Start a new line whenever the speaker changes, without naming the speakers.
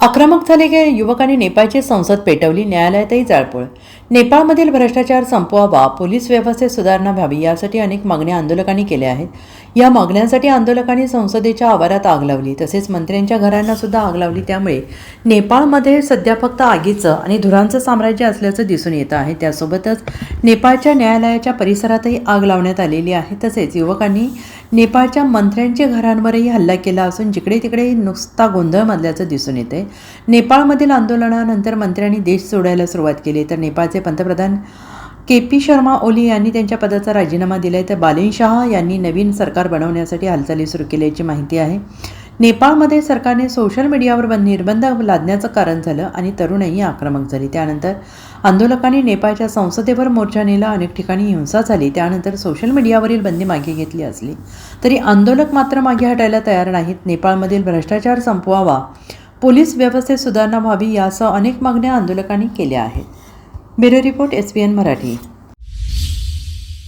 आक्रमक झालेल्या युवकांनी नेपाळची संसद पेटवली न्यायालयातही जाळपोळ. नेपाळमधील भ्रष्टाचार संपवावा पोलीस व्यवस्थेत सुधारणा व्हावी यासाठी अनेक मागण्या आंदोलकांनी केल्या आहेत. या मागण्यांसाठी आंदोलकांनी संसदेच्या आवारात आग लावली तसेच मंत्र्यांच्या घरांना सुद्धा आग लावली. त्यामुळे नेपाळमध्ये सध्या फक्त आगीचं आणि धुरांचं साम्राज्य असल्याचं दिसून येतं आहे. त्यासोबतच नेपाळच्या न्यायालयाच्या परिसरातही आग लावण्यात आलेली आहे. तसेच युवकांनी नेपाळच्या मंत्र्यांच्या घरांवरही हल्ला केला असून जिकडे तिकडे नुसता गोंधळ माजल्याचं दिसून येते नेपाळमधील आंदोलनानंतर मंत्र्यांनी देश सोडायला सुरुवात केली. तर नेपाळचे पंतप्रधान के पी शर्मा ओली यांनी त्यांच्या पदाचा राजीनामा दिलाय. तर बालिन शहा यांनी नवीन सरकार बनवण्यासाठी हालचाली सुरू केल्याची माहिती आहे. नेपाळमध्ये सरकारने सोशल मीडियावर बंद- निर्बंध लादण्याचं कारण झालं आणि तरुणही आक्रमक झाली. त्यानंतर आंदोलकांनी नेपाळच्या संसदेवर मोर्चा नेला. अनेक ठिकाणी हिंसा झाली. त्यानंतर सोशल मीडियावरील बंदी मागे घेतली असली तरी आंदोलक मात्र मागे हटायला तयार नाहीत. नेपाळमधील भ्रष्टाचार संपवावा पोलीस व्यवस्थेत सुधारणा व्हावी यासह अनेक मागण्या आंदोलकांनी केल्या आहेत. Bureau report S P N Marathi.